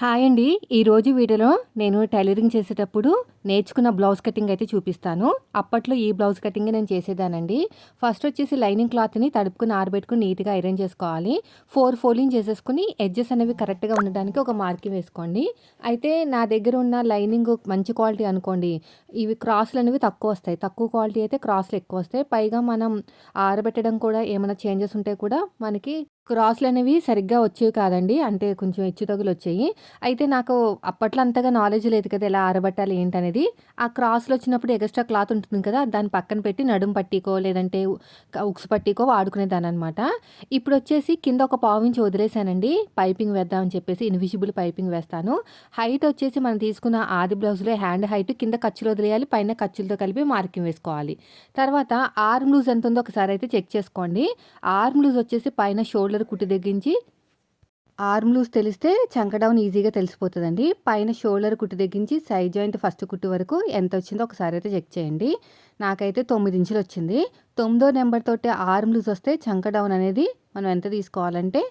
Hi అండి. ఈరోజు వీడియోలో నేను టైలరింగ్ చేసేటప్పుడు నేర్చుకున్న బ్లౌజ్ కటింగ్ అయితే చూపిస్తాను. అప్పట్లో ఈ బ్లౌజ్ కటింగ్ నేను చేసేదానండి. ఫస్ట్ వచ్చేసి లైనింగ్ క్లాత్ని తడుపుకుని ఆరబెట్టుకుని నీట్గా ఐరన్ చేసుకోవాలి. ఫోర్ ఫోలింగ్ చేసేసుకుని ఎడ్జెస్ అనేవి కరెక్ట్గా ఉండడానికి ఒక మార్కింగ్ వేసుకోండి. అయితే నా దగ్గర ఉన్న లైనింగ్ మంచి క్వాలిటీ అనుకోండి. ఇవి క్రాస్లు అనేవి తక్కువ వస్తాయి. తక్కువ క్వాలిటీ అయితే క్రాస్లు ఎక్కువ వస్తాయి. పైగా మనం ఆరబెట్టడం కూడా ఏమైనా చేంజెస్ ఉంటే కూడా మనకి క్రాస్లు అనేవి సరిగ్గా వచ్చేవి కాదండి. అంటే కొంచెం హెచ్చు తగులు వచ్చాయి. అయితే నాకు అప్పట్లో అంతగా నాలెడ్జ్ లేదు కదా ఎలా ఆరబట్టాలి ఏంటనేది. ఆ క్రాస్లు వచ్చినప్పుడు ఎక్స్ట్రా క్లాత్ ఉంటుంది కదా దాన్ని పక్కన పెట్టి నడుం పట్టికో లేదంటే ఉక్స్ పట్టికో వాడుకునేదాని అనమాట ఇప్పుడు వచ్చేసి కింద ఒక పావు ఇంచు వదిలేసానండి. పైపింగ్ వేద్దామని చెప్పేసి ఇన్విజిబుల్ పైపింగ్ వేస్తాను. హైట్ వచ్చేసి మనం తీసుకున్న ఆది బ్లౌజ్లో హ్యాండ్ హైట్ కింద ఖర్చులు వదిలేయాలి పైన ఖర్చులతో కలిపి మార్కింగ్ వేసుకోవాలి. తర్వాత ఆర్మ్ లూజ్ ఎంత ఉందో ఒకసారి అయితే చెక్ చేసుకోండి. ఆర్మ్ లూజ్ వచ్చేసి పైన షోల్డర్ షోల్డర్ కుట్టి దగ్గరించి ఆర్మ్ లూస్ తెలిస్తే చంకడౌన్ ఈజీగా తెలిసిపోతుందండి. పైన షోల్డర్ కుట్టి దగ్గరించి సైడ్ జాయింట్ ఫస్ట్ కుట్టు వరకు ఎంత వచ్చిందో ఒకసారి అయితే చెక్ చేయండి. నాకైతే తొమ్మిది ఇంచులు వచ్చింది. తొమ్మిదో నెంబర్ తోటి ఆర్మ్ లూజ్ వస్తే చంకడౌన్ అనేది మనం ఎంత తీసుకోవాలంటే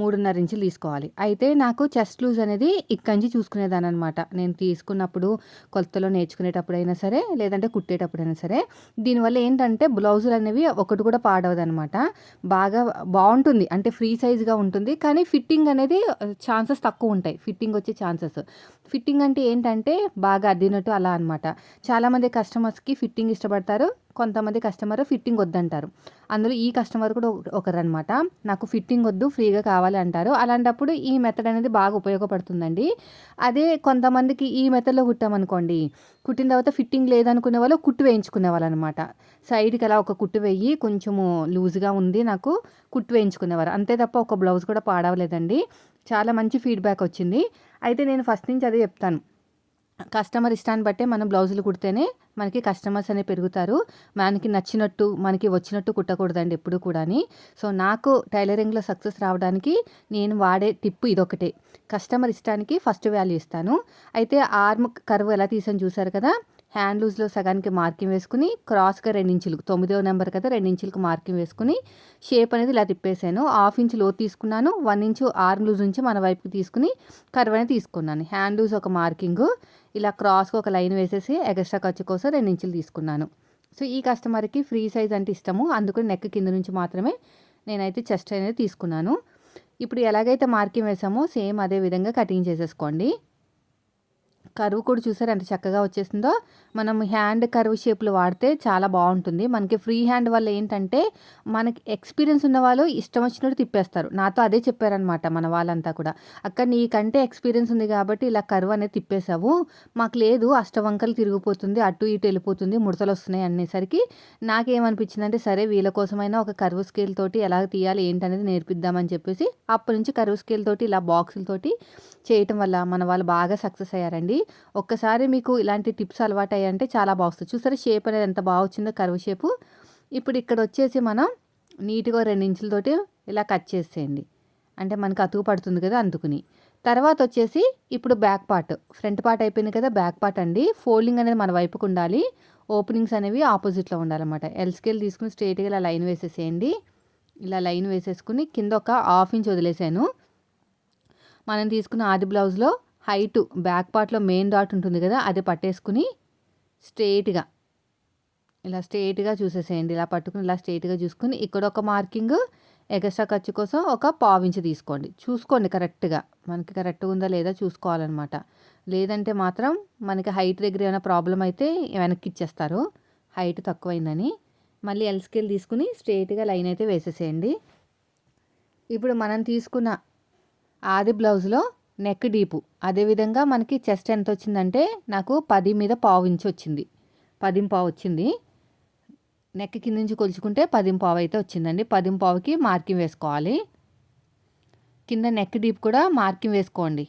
మూడున్నర ఇంచులు తీసుకోవాలి. అయితే నాకు చెస్ట్ లూజ్ అనేది ఇక్కడి నుంచి చూసుకునేదాని అనమాట నేను తీసుకున్నప్పుడు కొలతలో నేర్చుకునేటప్పుడు అయినా సరే లేదంటే కుట్టేటప్పుడైనా సరే దీనివల్ల ఏంటంటే బ్లౌజులు అనేవి ఒకటి కూడా పాడవదనమాట బాగా బాగుంటుంది. అంటే ఫ్రీ సైజ్గా ఉంటుంది. కానీ ఫిట్టింగ్ అనేది ఛాన్సెస్ తక్కువ ఉంటాయి. ఫిట్టింగ్ వచ్చే ఛాన్సెస్. ఫిట్టింగ్ అంటే ఏంటంటే బాగా అద్దినట్టు అలా అనమాట చాలామంది కస్టమర్స్కి ఫిట్టింగ్ ఇష్టపడతారు. కొంతమంది కస్టమర్ ఫిట్టింగ్ వద్దంటారు. అందులో ఈ కస్టమర్ కూడా ఒకరు అనమాట నాకు ఫిట్టింగ్ వద్దు ఫ్రీగా కావాలి అంటారు. అలాంటప్పుడు ఈ మెథడ్ అనేది బాగా ఉపయోగపడుతుందండి. అదే కొంతమందికి ఈ మెథడ్లో కుట్టామనుకోండి కుట్టిన తర్వాత ఫిట్టింగ్ లేదనుకునే వాళ్ళు కుట్టు వేయించుకునే వాళ్ళు అనమాట సైడ్కి అలా ఒక కుట్టు వేయి కొంచెము లూజ్గా ఉంది నాకు కుట్టు వేయించుకునేవారు అంతే తప్ప ఒక బ్లౌజ్ కూడా పాడవలేదండి. చాలా మంచి ఫీడ్బ్యాక్ వచ్చింది. అయితే నేను ఫస్ట్ నుంచి అదే చెప్తాను. కస్టమర్ ఇష్టాన్ని బట్టే మనం బ్లౌజులు కుడితేనే మనకి కస్టమర్స్ అనేవి పెరుగుతారు. మనకి నచ్చినట్టు మనకి వచ్చినట్టు కుట్టకూడదండి ఎప్పుడు కూడాని. సో నాకు టైలరింగ్లో సక్సెస్ రావడానికి నేను వాడే టిప్ ఇదొకటే కస్టమర్ ఇష్టానికి ఫస్ట్ వాల్యూ ఇస్తాను. అయితే ఆర్మ్ కర్వ్ ఎలా తీసాను చూసారు కదా? హ్యాండ్ లూజ్లో సగానికి మార్కింగ్ వేసుకుని క్రాస్గా రెండించులు తొమ్మిదో నెంబర్ కదా ఇంచులకు మార్కింగ్ వేసుకుని షేప్ అనేది ఇలా తిప్పేశాను హాఫ్ ఇంచ్లో తీసుకున్నాను వన్ ఇంచు ఆర్మ్ లూజ్ నుంచి మన వైపుకి తీసుకుని కర్వ్ అనేది తీసుకున్నాను. హ్యాండ్ లూజ్ ఒక మార్కింగ్ ఇలా క్రాస్గా ఒక లైన్ వేసేసి ఎగస్ట్రా ఖర్చు కోసం రెండించులు తీసుకున్నాను. సో ఈ కస్టమర్కి ఫ్రీ సైజ్ అంటే ఇష్టము. అందుకని నెక్ కింద నుంచి మాత్రమే నేనైతే చెస్ట్ అనేది తీసుకున్నాను. ఇప్పుడు ఎలాగైతే మార్కింగ్ వేసామో సేమ్ అదే విధంగా కటింగ్ చేసేసుకోండి. కరువు కూడా చూసారు? ఎంత చక్కగా వచ్చేసిందో. మనం హ్యాండ్ కరువు షేప్లు వాడితే చాలా బాగుంటుంది. మనకి ఫ్రీ హ్యాండ్ వల్ల ఏంటంటే మనకి ఎక్స్పీరియన్స్ ఉన్న వాళ్ళు ఇష్టం వచ్చినట్టు తిప్పేస్తారు. నాతో అదే చెప్పారనమాట మన వాళ్ళంతా కూడా. అక్క నీకంటే ఎక్స్పీరియన్స్ ఉంది కాబట్టి ఇలా కరువు అనేది తిప్పేశావు. మాకు లేదు అష్టవంకలు తిరిగిపోతుంది అటు ఇటు వెళ్ళిపోతుంది ముడతలు వస్తున్నాయి అనేసరికి నాకేమనిపించిందంటే సరే వీళ్ళ కోసమైనా ఒక కరువు స్కేల్ తోటి ఎలా తీయాలి ఏంటనేది నేర్పిద్దామని చెప్పేసి అప్పటి నుంచి కరువు స్కేల్ తోటి ఇలా బాక్సులతోటి చేయటం వల్ల మన వాళ్ళు బాగా సక్సెస్ అయ్యారండి. ఒక్కసారి మీకు ఇలాంటి టిప్స్ అలవాటు అయ్యంటే చాలా బాగుస్తుంది చూసారా షేప్ అనేది ఎంత బాగా వచ్చిందో కరువు షేపు. ఇప్పుడు ఇక్కడ వచ్చేసి మనం నీట్గా రెండు ఇంచులతోటి ఇలా కట్ చేసేయండి. అంటే మనకు అతుకు పడుతుంది కదా అందుకుని. తర్వాత వచ్చేసి ఇప్పుడు బ్యాక్ పార్ట్. ఫ్రంట్ పార్ట్ అయిపోయింది కదా బ్యాక్ పార్ట్ అండి. ఫోల్డింగ్ అనేది మన వైపుకు ఉండాలి. ఓపెనింగ్స్ అనేవి ఆపోజిట్లో ఉండాలన్నమాట. ఎల్ స్కేల్ తీసుకుని స్ట్రైట్గా ఇలా లైన్ వేసేసేయండి. ఇలా లైన్ వేసేసుకుని కింద ఒక హాఫ్ ఇంచ్ వదిలేసాను. మనం తీసుకున్న ఆది బ్లౌజ్లో హైటు బ్యాక్ పార్ట్లో మెయిన్ డాట్ ఉంటుంది కదా అది పట్టేసుకుని స్ట్రేట్గా ఇలా స్ట్రేట్గా చూసేసేయండి ఇలా పట్టుకుని ఇలా స్ట్రేట్గా చూసుకుని ఇక్కడ ఒక మార్కింగ్ ఎగస్ట్రా ఖర్చు కోసం ఒక పావించి తీసుకోండి. చూసుకోండి కరెక్ట్గా మనకి కరెక్ట్గా ఉందా లేదా చూసుకోవాలన్నమాట. లేదంటే మాత్రం మనకి హైట్ దగ్గర ఏమైనా ప్రాబ్లం అయితే వెనక్కి ఇచ్చేస్తారు. హైట్ తక్కువైందని మళ్ళీ ఎల్ స్కేల్ తీసుకుని స్ట్రేట్గా లైన్ అయితే వేసేసేయండి. ఇప్పుడు మనం తీసుకున్న ఆది బ్లౌజ్లో నెక్ డీపు అదేవిధంగా మనకి చెస్ట్ ఎంత వచ్చిందంటే నాకు పది మీద పావు ఇంచు వచ్చింది. పదిం పావు వచ్చింది. నెక్ కింద నుంచి కొలుచుకుంటే పదిం పావు అయితే వచ్చిందండి. పదిం పావుకి మార్కింగ్ వేసుకోవాలి. కింద నెక్ డీప్ కూడా మార్కింగ్ వేసుకోండి.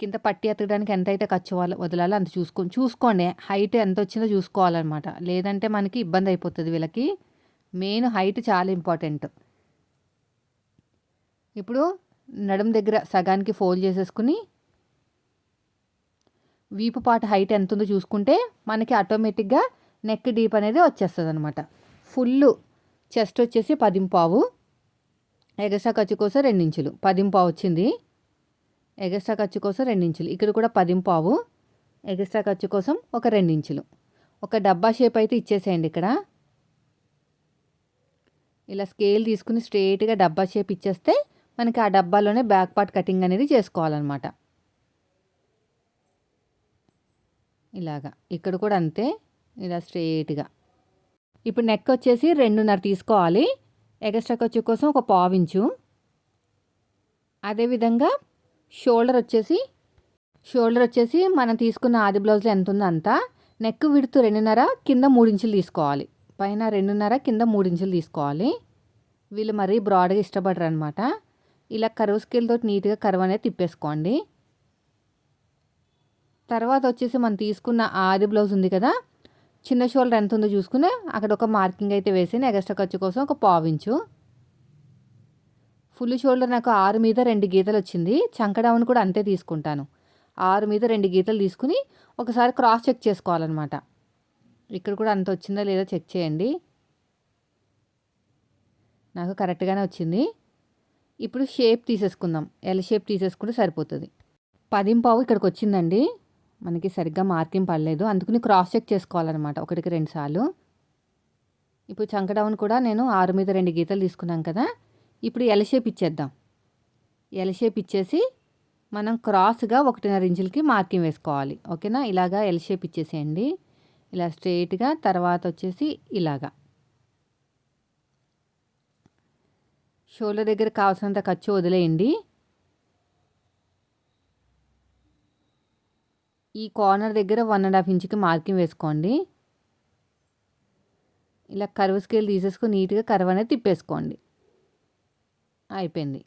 కింద పట్టి ఎత్తడానికి ఎంత అయితే ఖర్చు వదలాలో అంత చూసుకోండి చూసుకోండి. హైట్ ఎంత వచ్చిందో చూసుకోవాలన్నమాట. లేదంటే మనకి ఇబ్బంది అయిపోతుంది వీళ్ళకి. మెయిన్ హైట్ చాలా ఇంపార్టెంట్ ఇప్పుడు నడుం దగ్గర సగానికి ఫోల్డ్ చేసేసుకుని వీపు పాట హైట్ ఎంత ఉందో చూసుకుంటే మనకి ఆటోమేటిక్గా నెక్ డీప్ అనేది వచ్చేస్తుంది అనమాట ఫుల్ చెస్ట్ వచ్చేసి పదింపావు ఎగస్ట్రా ఖర్చు కోసం రెండించులు. పదింపావు వచ్చింది ఎగస్ట్రా ఖర్చు కోసం రెండించులు. ఇక్కడ కూడా పదింపావు ఎగస్ట్రా ఖర్చు కోసం ఒక రెండించులు. ఒక డబ్బా షేప్ అయితే ఇచ్చేసేయండి ఇక్కడ. ఇలా స్కేల్ తీసుకుని స్ట్రేట్గా డబ్బా షేప్ ఇచ్చేస్తే మనకి ఆ డబ్బాలోనే బ్యాక్ పార్ట్ కటింగ్ అనేది చేసుకోవాలన్నమాట. ఇలాగా. ఇక్కడ కూడా అంతే. ఇలా స్ట్రేట్గా. ఇప్పుడు నెక్ వచ్చేసి రెండున్నర తీసుకోవాలి. ఎగస్ట్రా ఖర్చు కోసం ఒక పావించు అదేవిధంగా షోల్డర్ వచ్చేసి షోల్డర్ వచ్చేసి మనం తీసుకున్న ఆది బ్లౌజ్లో ఎంత ఉందో అంతా నెక్ విడుతూ రెండున్నర కింద మూడించులు తీసుకోవాలి. పైన రెండున్నర కింద మూడించులు తీసుకోవాలి. వీళ్ళు మరీ బ్రాడ్గా ఇష్టపడరు అనమాట ఇలా కరువు స్కేల్తో నీట్గా కరువు అనేది తిప్పేసుకోండి. తర్వాత వచ్చేసి మనం తీసుకున్న ఆది బ్లౌజ్ ఉంది కదా చిన్న షోల్డర్ ఎంత ఉందో చూసుకుని అక్కడ ఒక మార్కింగ్ అయితే వేసి ఎగస్ట్రా ఖర్చు కోసం ఒక పావించు ఫుల్ షోల్డర్ నాకు ఆరు మీద రెండు గీతలు వచ్చింది చంకడౌన్ కూడా అంతే తీసుకుంటాను. ఆరు మీద రెండు గీతలు తీసుకుని ఒకసారి క్రాస్ చెక్ చేసుకోవాలన్నమాట. ఇక్కడ కూడా అంత వచ్చిందా లేదా చెక్ చేయండి. నాకు కరెక్ట్గానే వచ్చింది. ఇప్పుడు షేప్ తీసేసుకుందాం. ఎల్ షేప్ తీసేసుకుంటే సరిపోతుంది. పదింపావు ఇక్కడికి వచ్చిందండి మనకి సరిగ్గా మార్కింగ్ పడలేదు. అందుకని క్రాస్ చెక్ చేసుకోవాలన్నమాట. ఒకటికి రెండు సార్లు. ఇప్పుడు చంకడౌన్ కూడా నేను ఆరు మీద రెండు గీతలు తీసుకున్నాం కదా. ఇప్పుడు ఎల్ షేప్ ఇచ్చేద్దాం. ఎల్ షేప్ ఇచ్చేసి మనం క్రాస్గా ఒకటిన్నర ఇంచులకి మార్కింగ్ వేసుకోవాలి. ఓకేనా? ఇలాగా ఎల్ షేప్ ఇచ్చేసేయండి. ఇలా స్ట్రెయిట్గా తర్వాత వచ్చేసి ఇలాగా. షోల్డర్ దగ్గర కావాల్సినంత ఖర్చు వదిలేయండి. ఈ కార్నర్ దగ్గర వన్ అండ్ హాఫ్ ఇంచ్కి మార్కింగ్ వేసుకోండి. ఇలా కర్వ్ స్కేల్ తీసేసుకొని నీట్గా కరువు అనేది తిప్పేసుకోండి. అయిపోయింది.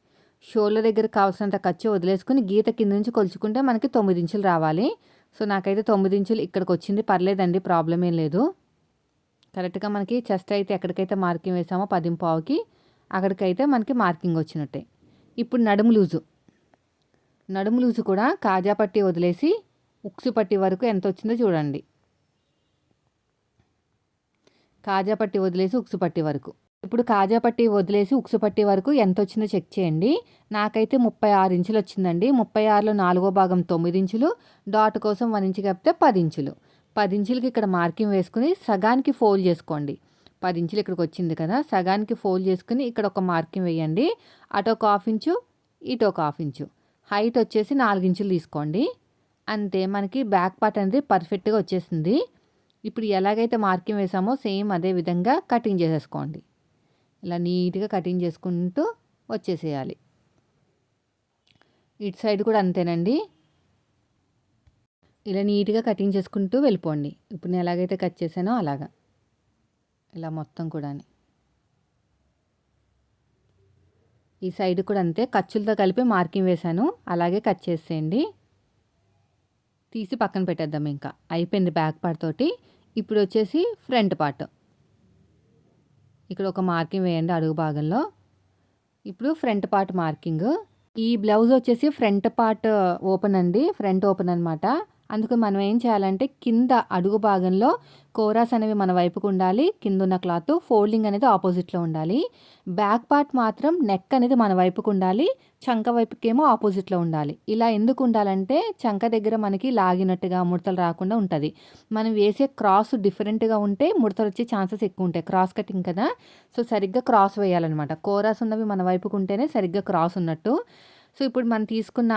షోల్డర్ దగ్గర కావాల్సినంత ఖర్చు వదిలేసుకుని గీత కింద నుంచి కొలుచుకుంటే మనకి తొమ్మిది ఇంచులు రావాలి. సో నాకైతే తొమ్మిది ఇంచులు ఇక్కడికి వచ్చింది. పర్లేదండి ప్రాబ్లం ఏం లేదు. కరెక్ట్గా మనకి చెస్ట్ అయితే ఎక్కడికైతే మార్కింగ్ వేసామో పదింపావుకి అక్కడికైతే మనకి మార్కింగ్ వచ్చినట్టే. ఇప్పుడు నడుము లూజు. నడుము లూజు కూడా కాజా పట్టి వదిలేసి ఉక్సు పట్టి వరకు ఎంత వచ్చిందో చూడండి. కాజా పట్టి వదిలేసి ఉక్సు పట్టి వరకు. ఇప్పుడు కాజా పట్టి వదిలేసి ఉక్సు పట్టి వరకు ఎంత వచ్చిందో చెక్ చేయండి. నాకైతే ముప్పై ఆరు ఇంచులు వచ్చిందండి. ముప్పై ఆరులో నాలుగో భాగం తొమ్మిది ఇంచులు డాట్ కోసం వన్ ఇంచు కప్పితే పది ఇంచులు. పది ఇంచులకి ఇక్కడ మార్కింగ్ వేసుకుని సగానికి ఫోల్డ్ చేసుకోండి. పది ఇంచులు ఇక్కడికి వచ్చింది కదా సగానికి ఫోల్డ్ చేసుకుని ఇక్కడ ఒక మార్కింగ్ వేయండి. అటు ఒక హాఫ్ ఇంచు ఇటు ఒక హాఫ్ ఇంచు హైట్ వచ్చేసి నాలుగు ఇంచులు తీసుకోండి. అంతే మనకి బ్యాక్ పార్ట్ అనేది పర్ఫెక్ట్గా వచ్చేసింది. ఇప్పుడు ఎలాగైతే మార్కింగ్ వేసామో సేమ్ అదే విధంగా కటింగ్ చేసేసుకోండి. ఇలా నీట్గా కటింగ్ చేసుకుంటూ వచ్చేసేయాలి. ఇటు సైడ్ కూడా అంతేనండి. ఇలా నీట్గా కటింగ్ చేసుకుంటూ వెళ్ళిపోండి. ఇప్పుడు నేను ఎలాగైతే కట్ చేశానో అలాగా. ఇలా మొత్తం కూడా ఈ సైడ్ కూడా అంతే ఖర్చులతో కలిపి మార్కింగ్ వేశాను అలాగే కట్ చేసేయండి. తీసి పక్కన పెట్టేద్దాం ఇంకా అయిపోయింది బ్యాక్ పార్ట్ తోటి. ఇప్పుడు వచ్చేసి ఫ్రంట్ పార్ట్. ఇక్కడ ఒక మార్కింగ్ వేయండి అడుగు భాగంలో. ఇప్పుడు ఫ్రంట్ పార్ట్ మార్కింగ్. ఈ బ్లౌజ్ వచ్చేసి ఫ్రంట్ పార్ట్ ఓపెన్ అండి ఫ్రంట్ ఓపెన్ అనమాట అందుకు మనం ఏం చేయాలంటే కింద అడుగు భాగంలో కోరాస్ అనేవి మన వైపుకు ఉండాలి కింద ఉన్న క్లాత్ ఫోల్డింగ్ అనేది ఆపోజిట్లో ఉండాలి. బ్యాక్ పార్ట్ మాత్రం నెక్ అనేది మన వైపుకు ఉండాలి చంక వైపుకేమో ఆపోజిట్లో ఉండాలి. ఇలా ఎందుకు ఉండాలంటే చంక దగ్గర మనకి లాగినట్టుగా ముడతలు రాకుండా ఉంటుంది. మనం వేసే క్రాస్ డిఫరెంట్గా ఉంటే ముడతలు వచ్చే ఛాన్సెస్ ఎక్కువ ఉంటాయి. క్రాస్ కటింగ్ కదా. సో సరిగ్గా క్రాస్ వేయాలన్నమాట. కోరాస్ ఉన్నవి మన వైపుకు ఉంటేనే సరిగ్గా క్రాస్ ఉన్నట్టు. సో ఇప్పుడు మనం తీసుకున్న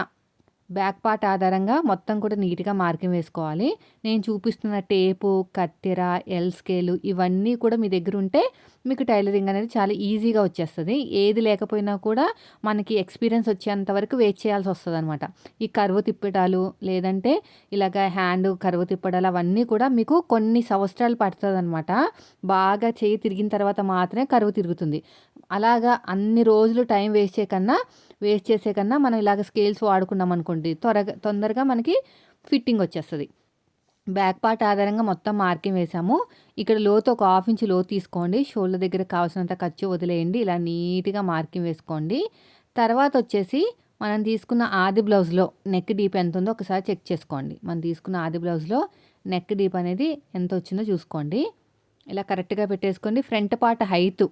బ్యాక్ పార్ట్ ఆధారంగా మొత్తం కూడా నీట్గా మార్కింగ్ వేసుకోవాలి. నేను చూపిస్తున్న టేపు కత్తెర ఎల్ స్కేలు ఇవన్నీ కూడా మీ దగ్గర ఉంటే మీకు టైలరింగ్ అనేది చాలా ఈజీగా వచ్చేస్తుంది. ఏది లేకపోయినా కూడా మనకి ఎక్స్పీరియన్స్ వచ్చేంత వరకు వెయిట్ చేయాల్సి వస్తుంది అనమాట ఈ కరువు తిప్పటాలు లేదంటే ఇలాగ హ్యాండ్ కరువు తిప్పడాలు అవన్నీ కూడా మీకు కొన్ని సంవత్సరాలు పడుతుంది అనమాట బాగా చేయి తిరిగిన తర్వాత మాత్రమే కరువు తిరుగుతుంది. అలాగా అన్ని రోజులు టైం వేస్ట్ చేయకన్నా వేస్ట్ చేసే కన్నా మనం ఇలాగ స్కేల్స్ వాడుకున్నాం అనుకోండి త్వరగా తొందరగా మనకి ఫిట్టింగ్ వచ్చేస్తుంది. బ్యాక్ పార్ట్ ఆధారంగా మొత్తం మార్కింగ్ వేసాము. ఇక్కడ లోతు ఒక హాఫ్ ఇంచ్ లోతు తీసుకోండి. షోల్డర్ దగ్గర కావాల్సినంత ఖర్చు వదిలేయండి. ఇలా నీట్గా మార్కింగ్ వేసుకోండి. తర్వాత వచ్చేసి మనం తీసుకున్న ఆది బ్లౌజ్లో నెక్ డీప్ ఎంత ఉందో ఒకసారి చెక్ చేసుకోండి. మనం తీసుకున్న ఆది బ్లౌజ్లో నెక్ డీప్ అనేది ఎంత వచ్చిందో చూసుకోండి. ఇలా కరెక్ట్గా పెట్టేసుకోండి. ఫ్రంట్ పార్ట్ హైట్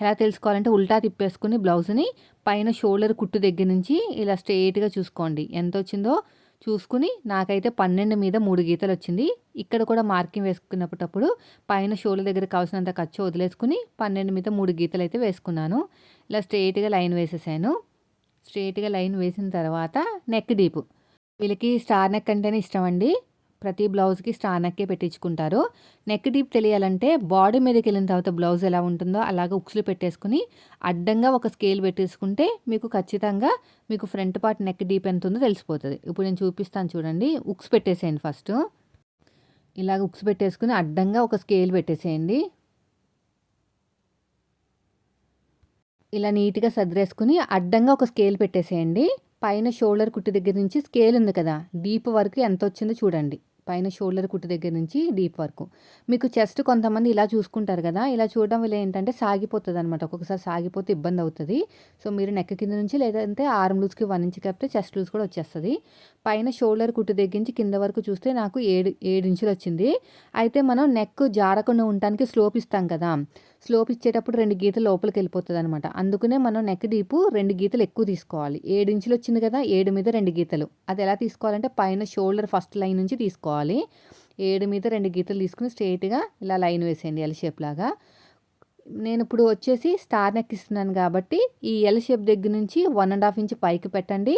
ఎలా తెలుసుకోవాలంటే ఉల్టా తిప్పేసుకుని బ్లౌజ్ని పైన షోల్డర్ కుట్టు దగ్గర నుంచి ఇలా స్ట్రెయిట్గా చూసుకోండి. ఎంత వచ్చిందో చూసుకుని నాకైతే పన్నెండు మీద మూడు గీతలు వచ్చింది. ఇక్కడ కూడా మార్కింగ్ వేసుకున్నప్పుడు పైన షోల్డర్ దగ్గర కావాల్సినంత ఖర్చు వదిలేసుకుని పన్నెండు మీద మూడు గీతలు అయితే వేసుకున్నాను. ఇలా స్ట్రెయిట్గా లైన్ వేసేసాను. స్ట్రెయిట్గా లైన్ వేసిన తర్వాత నెక్ డీప్. వీళ్ళకి స్టార్ నెక్ అంటేనే ఇష్టం అండి ప్రతి బ్లౌజ్కి స్టార్ నెక్కే పెట్టించుకుంటారు. నెక్ డీప్ తెలియాలంటే బాడీ మీదకి వెళ్ళిన తర్వాత బ్లౌజ్ ఎలా ఉంటుందో అలాగే ఉక్సులు పెట్టేసుకుని అడ్డంగా ఒక స్కేల్ పెట్టేసుకుంటే మీకు ఖచ్చితంగా మీకు ఫ్రంట్ పార్ట్ నెక్ డీప్ ఎంత ఉందో తెలిసిపోతుంది. ఇప్పుడు నేను చూపిస్తాను చూడండి. ఉక్స్ పెట్టేసేయండి ఫస్ట్. ఇలాగ ఉక్స్ పెట్టేసుకుని అడ్డంగా ఒక స్కేల్ పెట్టేసేయండి. ఇలా నీట్గా సదిరేసుకుని అడ్డంగా ఒక స్కేల్ పెట్టేసేయండి. పైన షోల్డర్ కుట్టు దగ్గర నుంచి స్కేల్ ఉంది కదా డీప్ వరకు ఎంత వచ్చిందో చూడండి. పైన షోల్డర్ కుట్టు దగ్గర నుంచి డీప్ వరకు. మీకు చెస్ట్ కొంతమంది ఇలా చూసుకుంటారు కదా ఇలా చూడడం వల్ల ఏంటంటే సాగిపోతుంది అనమాట ఒక్కొక్కసారి సాగిపోతే ఇబ్బంది అవుతుంది. సో మీరు నెక్క కింద నుంచి లేదంటే ఆర్మ్ లూజ్కి వన్ ఇంచ్ కప్పితే చెస్ట్ లూజ్ కూడా వచ్చేస్తుంది. పైన షోల్డర్ కుట్టు దగ్గర నుంచి కింద వరకు చూస్తే నాకు ఏడు ఏడు ఇంచులు వచ్చింది. అయితే మనం నెక్ జారకుండా ఉండటానికి స్లోప్ ఇస్తాం కదా. స్లోప్ ఇచ్చేటప్పుడు రెండు గీతలు లోపలికి వెళ్ళిపోతుంది అనమాట అందుకనే మనం నెక్ డీపు రెండు గీతలు ఎక్కువ తీసుకోవాలి. ఏడు ఇంచులు వచ్చింది కదా ఏడు మీద రెండు గీతలు. అది ఎలా తీసుకోవాలంటే పైన షోల్డర్ ఫస్ట్ లైన్ నుంచి తీసుకోవాలి. ఏడు మీద రెండు గీతలు తీసుకుని స్ట్రైట్గా ఇలా లైన్ వేసేయండి ఎల్ షేప్ లాగా. నేను ఇప్పుడు వచ్చేసి స్టార్ నెక్ ఇస్తున్నాను కాబట్టి ఈ ఎల్ షేప్ దగ్గర నుంచి వన్ అండ్ హాఫ్ ఇంచ్ పైకి పెట్టండి.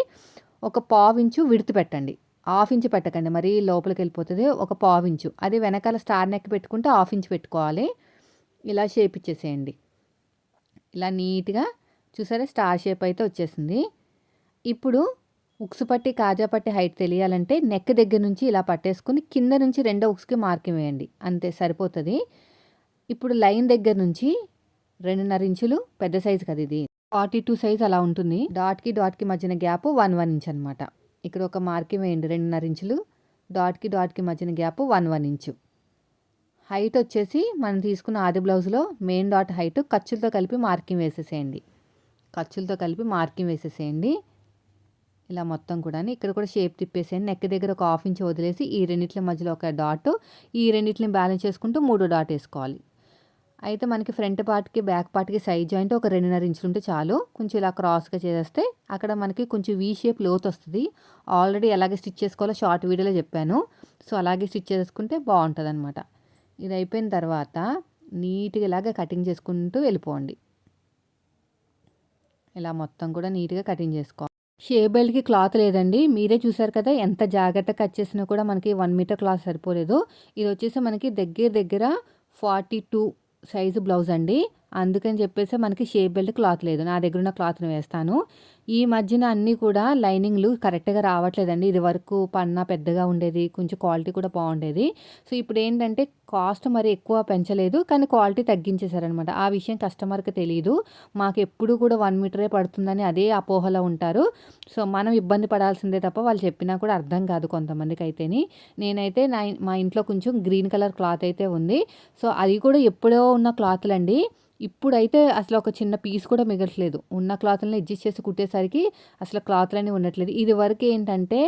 ఒక పావు ఇంచు విడుతు పెట్టండి. హాఫ్ ఇంచ్ పెట్టకండి. మరీ లోపలికి వెళ్ళిపోతుంది. ఒక పావు ఇంచు. అదే వెనకాల స్టార్ నెక్ పెట్టుకుంటే హాఫ్ ఇంచ్ పెట్టుకోవాలి. ఇలా షేప్ ఇచ్చేసేయండి. ఇలా నీట్గా చూసారా? స్టార్ షేప్ అయితే వచ్చేసింది. ఇప్పుడు ఉక్స్ పట్టి కాజా పట్టి హైట్ తెలియాలంటే నెక్ దగ్గర నుంచి ఇలా పట్టేసుకుని కింద నుంచి రెండో ఉక్స్కి మార్కింగ్ వేయండి. అంతే సరిపోతుంది. ఇప్పుడు లైన్ దగ్గర నుంచి రెండున్నర ఇంచులు పెద్ద సైజు కదా ఇది. ఫార్టీ టూ సైజ్ అలా ఉంటుంది. డాట్కి డాట్కి మధ్యన గ్యాప్ వన్ వన్ ఇంచ్ అనమాట ఇక్కడ ఒక మార్కింగ్ వేయండి. రెండున్నర ఇంచులు డాట్కి డాట్కి మధ్యన gap one one inch. Height వచ్చేసి మనం తీసుకున్న ఆది బ్లౌజ్లో మెయిన్ డాట్ హైట్ ఖర్చులతో కలిపి మార్కింగ్ వేసేసేయండి. ఖర్చులతో కలిపి మార్కింగ్ వేసేసేయండి. ఇలా మొత్తం కూడా ఇక్కడ కూడా షేప్ తిప్పేసేయండి. నెక్ దగ్గర ఒక హాఫ్ ఇంచ్ వదిలేసి ఈ రెండింటి మధ్యలో ఒక డాట్ ఈ రెండింటిని బ్యాలెన్స్ చేసుకుంటూ మూడు డాట్ వేసుకోవాలి. అయితే మనకి ఫ్రంట్ పార్ట్కి బ్యాక్ పార్ట్కి సైజ్ జాయింట్ ఒక రెండున్నర ఇంచులు ఉంటే చాలు. కొంచెం ఇలా క్రాస్గా చేస్తే అక్కడ మనకి కొంచెం వీ షేప్ లోతు వస్తుంది. ఆల్రెడీ ఎలాగే స్టిచ్ చేసుకోవాలో షార్ట్ వీడియోలో చెప్పాను. సో అలాగే స్టిచ్ చేసుకుంటే బాగుంటుంది అనమాట ఇది అయిపోయిన తర్వాత నీట్గా ఇలాగ కటింగ్ చేసుకుంటూ వెళ్ళిపోండి. ఇలా మొత్తం కూడా నీట్గా కటింగ్ చేసుకో. షే బెల్ట్కి క్లాత్ లేదండి. మీరే చూసారు కదా ఎంత జాగ్రత్తగా కట్ చేసినా కూడా మనకి వన్ మీటర్ క్లాత్ సరిపోలేదు. ఇది వచ్చేసి మనకి దగ్గర దగ్గర ఫార్టీ టూ సైజు బ్లౌజ్ అండి. అందుకని చెప్పేసి మనకి షేప్ బెల్ట్ క్లాత్ లేదు. నా దగ్గర ఉన్న క్లాత్ని వేస్తాను. ఈ మధ్యన అన్నీ కూడా లైనింగ్లు కరెక్ట్గా రావట్లేదండి. ఇది వరకు పన్నా పెద్దగా ఉండేది. కొంచెం క్వాలిటీ కూడా బాగుండేది. సో ఇప్పుడు ఏంటంటే కాస్ట్ మరి ఎక్కువ పెంచలేదు కానీ క్వాలిటీ తగ్గించేశారనమాట. ఆ విషయం కస్టమర్కి తెలియదు మాకు ఎప్పుడు కూడా వన్ మీటరే పడుతుందని అదే అపోహలో ఉంటారు. సో మనం ఇబ్బంది పడాల్సిందే తప్ప వాళ్ళు చెప్పినా కూడా అర్థం కాదు కొంతమందికి అయితేని నేనైతే నా మా ఇంట్లో కొంచెం గ్రీన్ కలర్ క్లాత్ అయితే ఉంది. సో అది కూడా ఎప్పుడో ఉన్న క్లాత్లండి. ఇప్పుడైతే అసలు ఒక చిన్న పీస్ కూడా మిగలట్లేదు. ఉన్న క్లాత్లను అడ్జస్ట్ చేసి కుట్టేసరికి అసలు క్లాత్లన్నీ ఉండట్లేదు. ఇది వరకు ఏంటంటే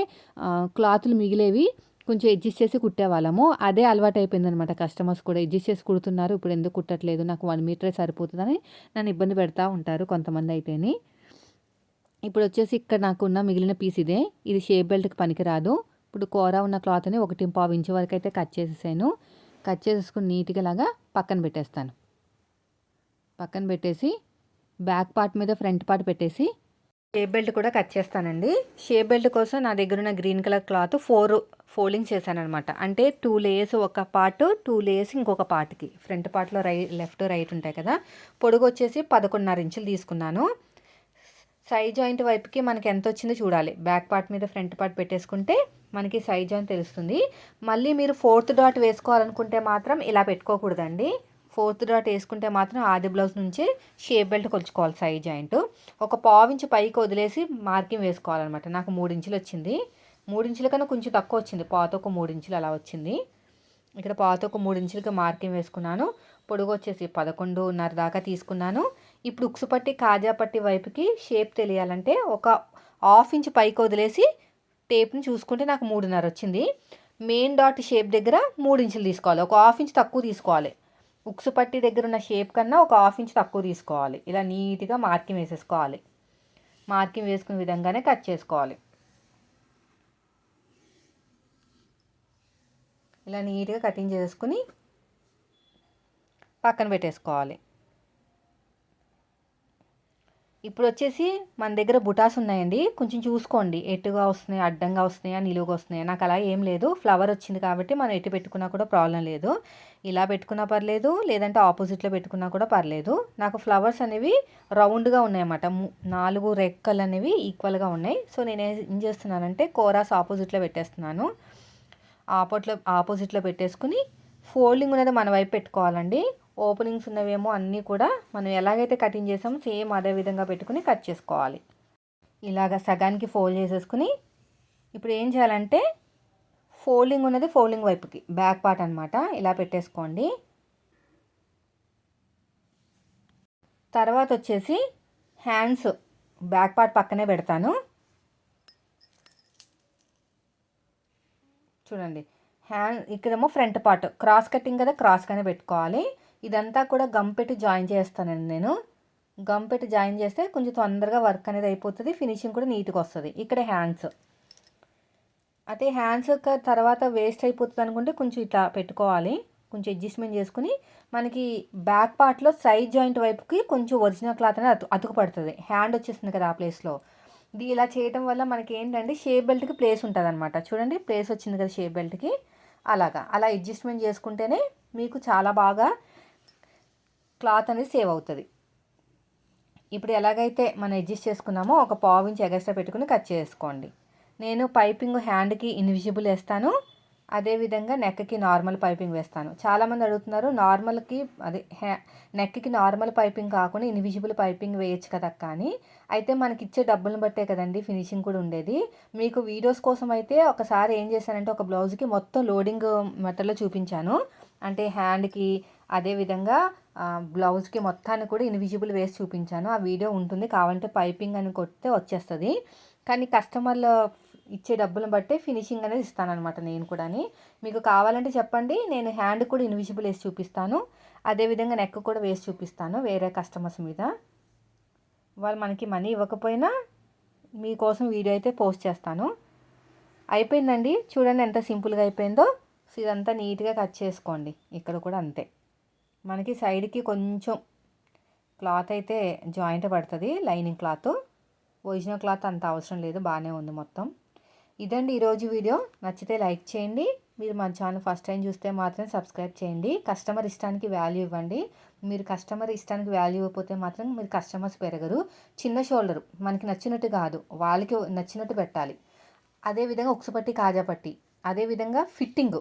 క్లాతులు మిగిలేవి. కొంచెం అడ్జస్ట్ చేసి కుట్టేవాళ్ళము. అదే అలవాటు అయిపోయింది అనమాట కస్టమర్స్ కూడా అడ్జస్ట్ చేసి కుడుతున్నారు. ఇప్పుడు ఎందుకు కుట్టట్లేదు? నాకు వన్ మీటరే సరిపోతుందని నన్ను ఇబ్బంది పెడతా ఉంటారు కొంతమంది అయితేని. ఇప్పుడు వచ్చేసి ఇక్కడ నాకున్న మిగిలిన పీస్ ఇదే. ఇది షేప్ బెల్ట్కి పనికిరాదు. ఇప్పుడు కూర ఉన్న క్లాత్ని ఒకటి పావు ఇంచు వరకు అయితే కట్ చేసేసాను. కట్ చేసేసుకుని నీట్గా లాగా పక్కన పెట్టేస్తాను. పక్కన పెట్టేసి బ్యాక్ పార్ట్ మీద ఫ్రంట్ పార్ట్ పెట్టేసి షేప్ బెల్ట్ కూడా కట్ చేస్తానండి. షేప్ బెల్ట్ కోసం నా దగ్గర ఉన్న green colour cloth four folding చేశానమాట అంటే టూ లేయర్స్ ఒక పార్ట్ టూ లేయర్స్ ఇంకొక పార్ట్కి. ఫ్రంట్ పార్ట్లో రై లెఫ్ట్ రైట్ ఉంటాయి కదా. పొడుగు వచ్చేసి పదకొండున్నర ఇంచులు తీసుకున్నాను. సైడ్ జాయింట్ వైపుకి మనకి ఎంత వచ్చిందో చూడాలి. బ్యాక్ పార్ట్ మీద ఫ్రంట్ పార్ట్ పెట్టేసుకుంటే మనకి సైజ్ జాయింట్ తెలుస్తుంది. మళ్ళీ మీరు ఫోర్త్ డాట్ వేసుకోవాలనుకుంటే మాత్రం ఇలా పెట్టుకోకూడదండి. ఫోర్త్ డాట్ వేసుకుంటే మాత్రం ఆది బ్లౌజ్ నుంచి షేప్ బెల్ట్ కొలుచుకోవాలి సైజ్ జాయింట్. ఒక పావించి పైకి వదిలేసి మార్కింగ్ వేసుకోవాలన్నమాట. నాకు మూడు ఇంచులు వచ్చింది. మూడు ఇంచుల కన్నా కొంచెం తక్కువ వచ్చింది. పాత ఒక మూడు ఇంచులు అలా వచ్చింది. ఇక్కడ పాత ఒక మూడు ఇంచులకి మార్కింగ్ వేసుకున్నాను. పొడుగు వచ్చేసి పదకొండున్నర దాకా తీసుకున్నాను. ఇప్పుడు ఉక్సు పట్టి కాజా పట్టి వైపుకి షేప్ తెలియాలంటే ఒక హాఫ్ ఇంచ్ పైకి వదిలేసి టేప్ని చూసుకుంటే నాకు మూడున్నర వచ్చింది. మెయిన్ డాట్ షేప్ దగ్గర మూడు ఇంచులు తీసుకోవాలి. ఒక హాఫ్ ఇంచ్ తక్కువ తీసుకోవాలి. ఉక్సు పట్టి దగ్గర ఉన్న షేప్ కన్నా ఒక హాఫ్ ఇంచ్ తక్కువ తీసుకోవాలి. ఇలా నీట్గా మార్కింగ్ వేసేసుకోవాలి. మార్కింగ్ వేసుకునే విధంగానే కట్ చేసుకోవాలి. ఇలా నీట్గా కటింగ్ చేసుకుని పక్కన పెట్టేసుకోవాలి. ఇప్పుడు వచ్చేసి మన దగ్గర బుటాస్ ఉన్నాయండి. కొంచెం చూసుకోండి. ఎటుగా వస్తున్నాయి అడ్డంగా వస్తున్నాయా నిలువుగా వస్తున్నాయా? నాకు అలా ఏం లేదు. ఫ్లవర్ వచ్చింది కాబట్టి మనం ఎటు పెట్టుకున్నా కూడా ప్రాబ్లం లేదు. ఇలా పెట్టుకున్నా పర్లేదు లేదంటే ఆపోజిట్లో పెట్టుకున్నా కూడా పర్లేదు. నాకు ఫ్లవర్స్ అనేవి రౌండ్గా ఉన్నాయన్నమాట. నాలుగు రెక్కలు అనేవి ఈక్వల్గా ఉన్నాయి. సో నేను ఏం చేస్తున్నానంటే కోరాస్ ఆపోజిట్లో పెట్టేస్తున్నాను. ఆపోట్లో ఆపోజిట్లో పెట్టేసుకుని ఫోల్డింగ్ అనేది మన వైపు పెట్టుకోవాలండి. ఓపెనింగ్స్ ఉన్నవేమో అన్నీ కూడా మనం ఎలాగైతే కటింగ్ చేసామో సేమ్ అదే విధంగా పెట్టుకుని కట్ చేసుకోవాలి. ఇలాగ సగానికి ఫోల్డ్ చేసేసుకుని ఇప్పుడు ఏం చేయాలంటే ఫోల్డింగ్ ఉన్నది ఫోల్డింగ్ వైపుకి బ్యాక్ పార్ట్ అనమాట ఇలా పెట్టేసుకోండి. తర్వాత వచ్చేసి హ్యాండ్స్ బ్యాక్ పార్ట్ పక్కనే పెడతాను. చూడండి హ్యాండ్ ఇక్కడేమో ఫ్రంట్ పార్ట్ క్రాస్ కటింగ్ కదా క్రాస్గానే పెట్టుకోవాలి. ఇదంతా కూడా గమ్ పెట్టి జాయిన్ చేస్తానండి నేను. గమ్ పెట్టి జాయిన్ చేస్తే కొంచెం తొందరగా వర్క్ అనేది అయిపోతుంది ఫినిషింగ్ కూడా నీట్గా వస్తుంది. ఇక్కడ హ్యాండ్స్. అయితే హ్యాండ్స్ తర్వాత వేస్ట్ అయిపోతుంది అనుకుంటే కొంచెం ఇట్లా పెట్టుకోవాలి. కొంచెం అడ్జస్ట్మెంట్ చేసుకుని మనకి బ్యాక్ పార్ట్లో సైడ్ జాయింట్ వైపుకి కొంచెం ఒరిజినల్ క్లాత్ అనేది అతు అతుకుపడుతుంది హ్యాండ్ వచ్చేస్తుంది కదా ఆ ప్లేస్లో. ఇది ఇలా చేయడం వల్ల మనకి ఏంటంటే షేప్ బెల్ట్కి ప్లేస్ ఉంటుంది అనమాట చూడండి ప్లేస్ వచ్చింది కదా షేప్ బెల్ట్కి. అలాగా. అలా అడ్జస్ట్మెంట్ చేసుకుంటేనే మీకు చాలా బాగా క్లాత్ అనేది సేవ్ అవుతుంది. ఇప్పుడు ఎలాగైతే మనం అడ్జస్ట్ చేసుకున్నామో ఒక పావు ఇంచ్ ఎగస్ట్రా పెట్టుకుని కట్ చేసుకోండి. నేను పైపింగ్ హ్యాండ్కి ఇన్విజిబుల్ వేస్తాను. అదేవిధంగా నెక్కి నార్మల్ పైపింగ్ వేస్తాను. చాలామంది అడుగుతున్నారు నార్మల్కి అదే హ్యా నెక్కి నార్మల్ పైపింగ్ కాకుండా ఇన్విజిబుల్ పైపింగ్ వేయచ్చు కదా కానీ అయితే మనకి ఇచ్చే డబ్బులను బట్టే కదండి ఫినిషింగ్ కూడా ఉండేది. మీకు వీడియోస్ కోసం అయితే ఒకసారి ఏం చేశానంటే ఒక బ్లౌజ్కి మొత్తం లోడింగ్ మెటల్లో చూపించాను. అంటే హ్యాండ్కి అదేవిధంగా బ్లౌజ్కి మొత్తాన్ని కూడా ఇన్విజిబుల్ వేసి చూపించాను. ఆ వీడియో ఉంటుంది కావాలంటే పైపింగ్ అని కొడితే వచ్చేస్తుంది. కానీ కస్టమర్లు ఇచ్చే డబ్బులను బట్టే ఫినిషింగ్ అనేది ఇస్తానమాట నేను కూడా మీకు కావాలంటే చెప్పండి నేను హ్యాండ్ కూడా ఇన్విజిబుల్ వేసి చూపిస్తాను. అదేవిధంగా నెక్ కూడా వేసి చూపిస్తాను వేరే కస్టమర్స్ మీద. వాళ్ళు మనకి మనీ ఇవ్వకపోయినా మీకోసం వీడియో అయితే పోస్ట్ చేస్తాను. అయిపోయిందండి? చూడండి ఎంత సింపుల్గా అయిపోయిందో. ఇదంతా నీట్గా కట్ చేసుకోండి. ఇక్కడ కూడా అంతే. మనకి సైడ్కి కొంచెం క్లాత్ అయితే జాయింట్ పడుతుంది లైనింగ్ క్లాత్. ఒరిజినల్ క్లాత్ అంత అవసరం లేదు బాగానే ఉంది మొత్తం. ఇదండి ఈరోజు వీడియో. నచ్చితే లైక్ చేయండి. మీరు మా ఛానల్ ఫస్ట్ టైం చూస్తే మాత్రం సబ్స్క్రైబ్ చేయండి. కస్టమర్ ఇష్టానికి వాల్యూ ఇవ్వండి. మీరు కస్టమర్ ఇష్టానికి వాల్యూ ఇవ్వకపోతే మాత్రం మీరు కస్టమర్స్ పెరగరు. చిన్న షోల్డర్ మనకి నచ్చినట్టు కాదు. వాళ్ళకి నచ్చినట్టు పెట్టాలి. అదేవిధంగా ఉక్సుపట్టి కాజాపట్టి అదేవిధంగా ఫిట్టింగ్.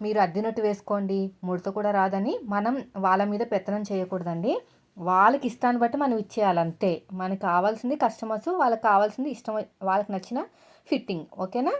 మీరు అద్దినట్టు వేసుకోండి. ముడత కూడా రాదని మనం వాళ్ళ మీద పెత్తనం చేయకూడదండి. వాళ్ళకి ఇష్టాన్ని బట్టి మనం ఇచ్చేయాలి అంతే మనకు కావాల్సింది కస్టమర్స్ వాళ్ళకి కావాల్సింది ఇష్టం వాళ్ళకి నచ్చిన ఫిట్టింగ్ ఓకేనా?